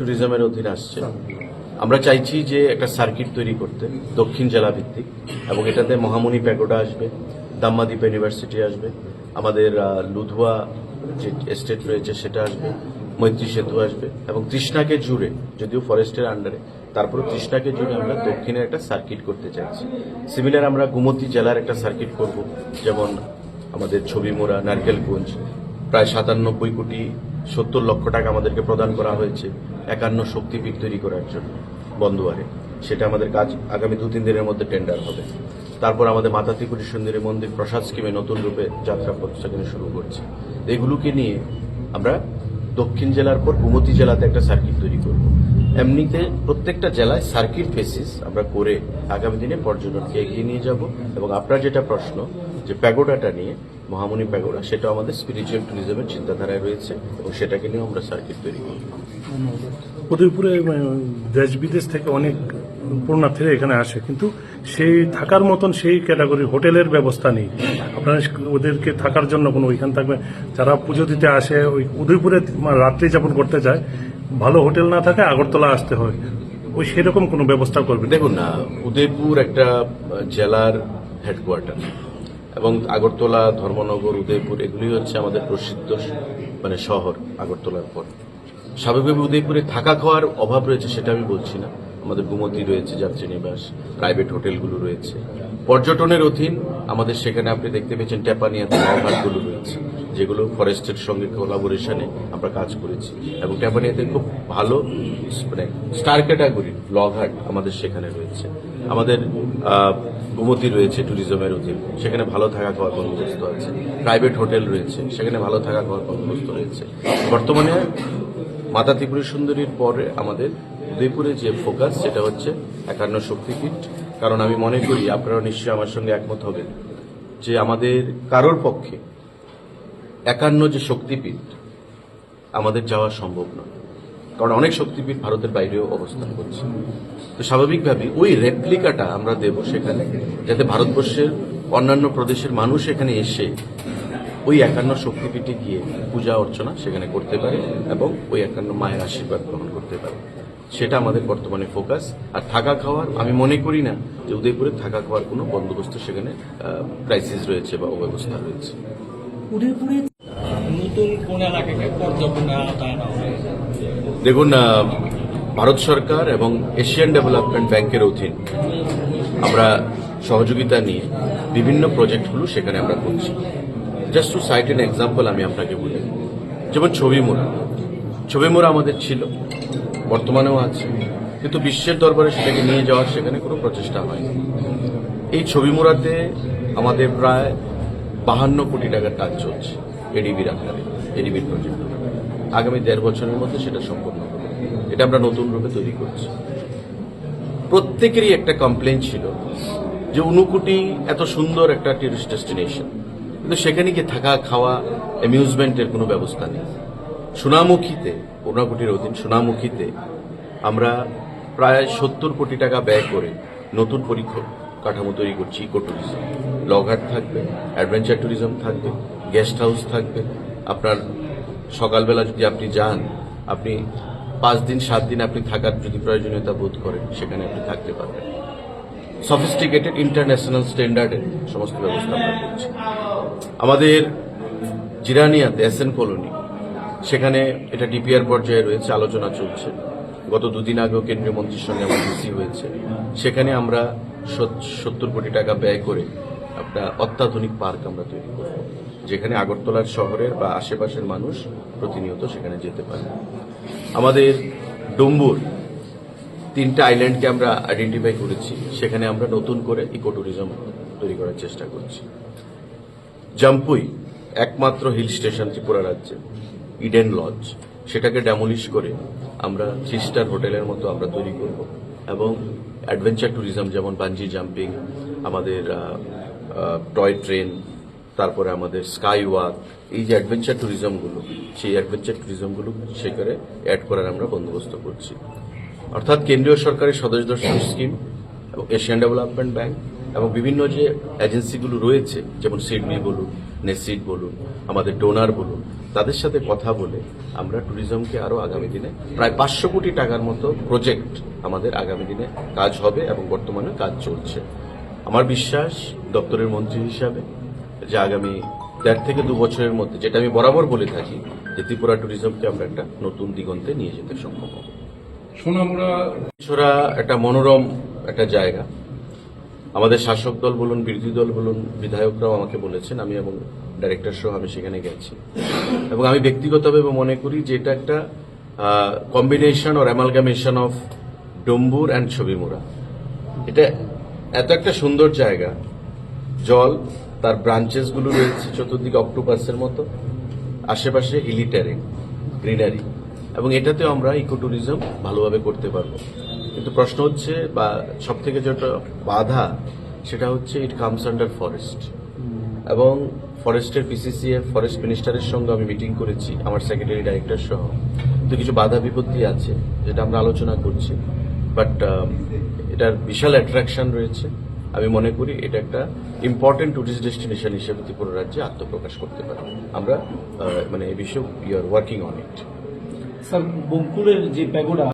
ট্যুরিজমের অধীনে আসছে। আমরা চাইছি যে একটা সার্কিট তৈরি করতে, দক্ষিণ জেলা ভিত্তিক, এবং এটাতে মহামণি প্যাগোডা আসবে, দাম্মাদ্বীপ ইউনিভার্সিটি আসবে, আমাদের লুধুয়া যে এস্টেট রয়েছে সেটা আসবে, মৈত্রী সেতু আসবে, এবং তৃষ্ণাকে জুড়ে, যদিও ফরেস্টের আন্ডারে তারপরে তৃষ্ণাকে জুড়ে আমরা দক্ষিণে একটা সার্কিট করতে চাইছি। সিমিলার আমরা গুমতি জেলার একটা সার্কিট করব, যেমন আমাদের ছবিমোড়া, নারকেলগঞ্জ, প্রায় সাতানব্বই কোটি সত্তর লক্ষ টাকা আমাদেরকে প্রদান করা হয়েছে। একান্ন শক্তিপীঠ তৈরি করার জন্য বন্দুয়ারে সেটা আমাদের কাজ আগামী দু তিন দিনের মধ্যে টেন্ডার হবে। তারপর আমাদের মাতা ত্রিপুরী সুন্দরী মন্দির প্রসাদ স্কিমে নতুন রূপে যাত্রা সেখানে শুরু করছে। এগুলোকে নিয়ে আমরা দক্ষিণ জেলার পর গুমতি জেলাতে একটা সার্কিট তৈরি করব। এমনিতে প্রত্যেকটা জেলায় সার্কিট বেসিস আমরা করে আগামী দিনে পর্যটনকে এগিয়ে নিয়ে যাব। এবং আপনার যেটা প্রশ্ন যে প্যাগোডাটা নিয়ে মহামণি প্যাগোডা সেটা আমাদের স্পিরিচুয়াল ট্যুরিজমের চিন্তাধারায় রয়েছে এবং সেটাকে নিয়ে আমরা সার্কিট তৈরি করব উদয়পুরে দেশ বিদেশ থেকে অনেক পূর্ণার্থীরা এখানে আসে কিন্তু সেই থাকার মতন সেই ক্যাটাগরি হোটেলের ব্যবস্থা নেই। আপনারা ওদেরকে থাকার জন্য কোনো ওইখান থাকবে। যারা পুজো দিতে আসে ওই উদয়পুরে রাত্রি যাপন করতে যায় ভালো হোটেল না থাকে আগরতলা আসতে হয়। ওই সেরকম কোনো ব্যবস্থা করবে দেখুন না উদয়পুর একটা জেলার হেডকোয়ার্টার এবং আগরতলা, ধর্মনগর, উদয়পুর এগুলি হচ্ছে আমাদের প্রসিদ্ধ মানে শহর আগরতলার পর। স্বাভাবিকভাবে উদয়পুরে থাকা খাওয়ার অভাব রয়েছে সেটা আমি বলছি না। আমাদের গুমতি রয়েছে যাত্রীনিবাস প্রাইভেট হোটেলগুলো রয়েছে। পর্যটনের অধীন আমাদের সেখানে আপনি দেখতে পেয়েছেন ট্যাপানিয়াতে নওঘাটগুলো রয়েছে, যেগুলো ফরেস্টের সঙ্গে কোলাবোরেশনে আমরা কাজ করেছি। এবং ট্যাপানিয়াতে খুব ভালো মানে স্টার ক্যাটাগরি লঘাট আমাদের সেখানে রয়েছে। আমাদের গুমতি রয়েছে ট্যুরিজমের অধীন। সেখানে ভালো থাকা খাওয়ার বন্দোবস্ত আছে। প্রাইভেট হোটেল রয়েছে। সেখানে ভালো থাকা খাওয়ার বন্দোবস্ত রয়েছে। বর্তমানে মাতা ত্রিপুরী সুন্দরীর পরে আমাদের উদয়পুরে যে ফোকাস সেটা হচ্ছে একান্ন শক্তিপীঠ কারণ আমি মনে করি আপনারা নিশ্চয়ই আমার সঙ্গে একমত হবেন যে আমাদের কারোর পক্ষে একান্ন যে শক্তিপীঠ আমাদের যাওয়া সম্ভব নয়। কারণ অনেক শক্তিপীঠ ভারতের বাইরেও অবস্থান করছে। তো স্বাভাবিকভাবে ওই রেপ্লিকাটা আমরা দেব সেখানে যাতে ভারতবর্ষের অন্যান্য প্রদেশের মানুষ এখানে এসে ওই একান্ন শক্তিপীঠে গিয়ে পূজা অর্চনা সেখানে করতে পারে এবং ওই একান্ন মায়ের আশীর্বাদ গ্রহণ করতে পারে। সেটা আমাদের বর্তমানে ফোকাস। আর থাকা খাওয়ার আমি মনে করি না যে উদয়পুরে থাকা খাওয়ার কোনো বন্দোবস্ত সেখানে ক্রাইসিস রয়েছে বা অব্যবস্থা রয়েছে। উদয়পুরে নতুন কোন এলাকাকে পর্যটনের আওতায় আনা হবে দেখুন ভারত সরকার এবং এশিয়ান ডেভেলপমেন্ট ব্যাংকের অধীন আমরা সহযোগিতা নিয়ে বিভিন্ন প্রজেক্টগুলো সেখানে আমরা করছি। Just to cite an example আমি আপনাকে বলি। যেমন ছবি মোড়া। ছবি মোড়া আমাদের ছিল, বর্তমানেও আছে, কিন্তু বিশ্বের দরবারে সেটাকে নিয়ে যাওয়ার সেখানে কোনো প্রচেষ্টা হয়নি। এই ছবি মোড়াতে আমাদের প্রায় বাহান্ন কোটি টাকার কাজ চলছে এডিবির আকারে এডিবির প্রজেক্ট আগামী দেড় বছরের মধ্যে সেটা সম্পন্ন হবে। এটা আমরা নতুন রূপে তৈরি করছি। প্রত্যেকেরই একটা কমপ্লেন ছিল যে উনুকুটি এত সুন্দর একটা টুরিস্ট ডেস্টিনেশন কিন্তু সেখানে গিয়ে থাকা, খাওয়া অ্যামিউজমেন্টের কোনো ব্যবস্থা নেই। সোনামুখীতে, উনাকুটির অধীন সোনামুখীতে আমরা প্রায় সত্তর কোটি টাকা ব্যয় করে নতুন পরীক্ষা কাঠামো তৈরি করছি ইকো ট্যুরিজম লগঘাট থাকবে অ্যাডভেঞ্চার ট্যুরিজম থাকবে গেস্ট হাউস থাকবে। আপনার সকালবেলা যদি আপনি যান, আপনি পাঁচ দিন, সাত দিন আপনি থাকার যদি প্রয়োজনীয়তা বোধ করেন, সেখানে আপনি থাকতে পারবেন। সফিস্টিকেটেড ইন্টারন্যাশনাল স্ট্যান্ডার্ডের সমস্ত ব্যবস্থা আমরা করছি। আমাদের জিরানিয়াতে এসএন কলোনি, সেখানে এটা ডিপিআর পর্যায়ে রয়েছে, আলোচনা চলছে। গত দুদিন আগেও কেন্দ্রীয় মন্ত্রীর সঙ্গে আমার হয়েছে। সেখানে আমরা সত্তর কোটি টাকা ব্যয় করে একটা অত্যাধুনিক পার্ক আমরা তৈরি করব, যেখানে আগরতলার শহরের বা আশেপাশের মানুষ প্রতিনিয়ত সেখানে যেতে পারে। আমাদের ডম্বুর তিনটা আইল্যান্ডকে আমরা আইডেন্টিফাই করেছি, সেখানে আমরা নতুন করে ইকো ট্যুরিজম তৈরি করার চেষ্টা করছি। জাম্পুই, একমাত্র হিল স্টেশন ত্রিপুরা রাজ্যে ইডেন লজ সেটাকে ড্যামলিশ করে আমরা থ্রি স্টার হোটেলের মতো আমরা তৈরি করব। এবং অ্যাডভেঞ্চার ট্যুরিজম যেমন বাঞ্জি জাম্পিং আমাদের টয় ট্রেন তারপরে আমাদের স্কাই ওয়াক এই যে অ্যাডভেঞ্চার ট্যুরিজমগুলো সেই অ্যাডভেঞ্চার ট্যুরিজমগুলো সেখানে অ্যাড করার আমরা বন্দোবস্ত করছি। অর্থাৎ কেন্দ্রীয় সরকারের স্বদেশ দর্শন স্কিম এবং এশিয়ান ডেভেলপমেন্ট ব্যাংক এবং বিভিন্ন যে এজেন্সিগুলো রয়েছে, যেমন সিডনি বলুন নেসিড বলুন, আমাদের ডোনার বলুন, তাদের সাথে কথা বলে আমরা ট্যুরিজমকে আরও আগামী দিনে প্রায় পাঁচশো কোটি টাকার মতো প্রজেক্ট আমাদের আগামী দিনে কাজ হবে এবং বর্তমানে কাজ চলছে। আমার বিশ্বাস দপ্তরের মন্ত্রী হিসাবে যে আগামী দেড় থেকে দু বছরের মধ্যে যেটা আমি বরাবর বলে থাকি যে ত্রিপুরা ট্যুরিজমকে আমরা একটা নতুন দিগন্তে নিয়ে যেতে সক্ষম হব। সোনামুড়া একটা মনোরম একটা জায়গা। আমাদের শাসক দল বলুন বিরোধী দল বলুন বিধায়করাও আমাকে বলেছেন আমি এবং ডাইরেক্টর সহ আমি সেখানে গেছি। এবং আমি ব্যক্তিগতভাবে মনে করি যে এটা একটা combination or amalgamation of Dumbur and Chhabimura. এটা এত একটা সুন্দর জায়গা জল, তার ব্রাঞ্চেসগুলো রয়েছে চতুর্দিকে অক্টোপাসের মতো, আশেপাশে হিলি ট্যারেন গ্রিনারি এবং এটাতেও আমরা ইকো ট্যুরিজম ভালোভাবে করতে পারব। কিন্তু প্রশ্ন হচ্ছে, বা সব থেকে যেটা বাধা, সেটা হচ্ছে ইট কামস আন্ডার ফরেস্ট এবং ফরেস্টের পিসিসিএফ ফরেস্ট মিনিস্টারের সঙ্গে আমি মিটিং করেছি, আমার সেক্রেটারি ডাইরেক্টর সহ। তো কিছু বাধা বিপত্তি আছে, যেটা আমরা আলোচনা করছি। বাট এটার বিশাল অ্যাট্রাকশন রয়েছে। আমি মনে করি এটা একটা ইম্পর্টেন্ট টুরিস্ট ডেস্টিনেশন হিসেবে ত্রিপুরা রাজ্যে আত্মপ্রকাশ করতে পারে। আমরা মানে এ বিষয়ে you are working on it sir বঙ্কুরের যে প্যাগোডা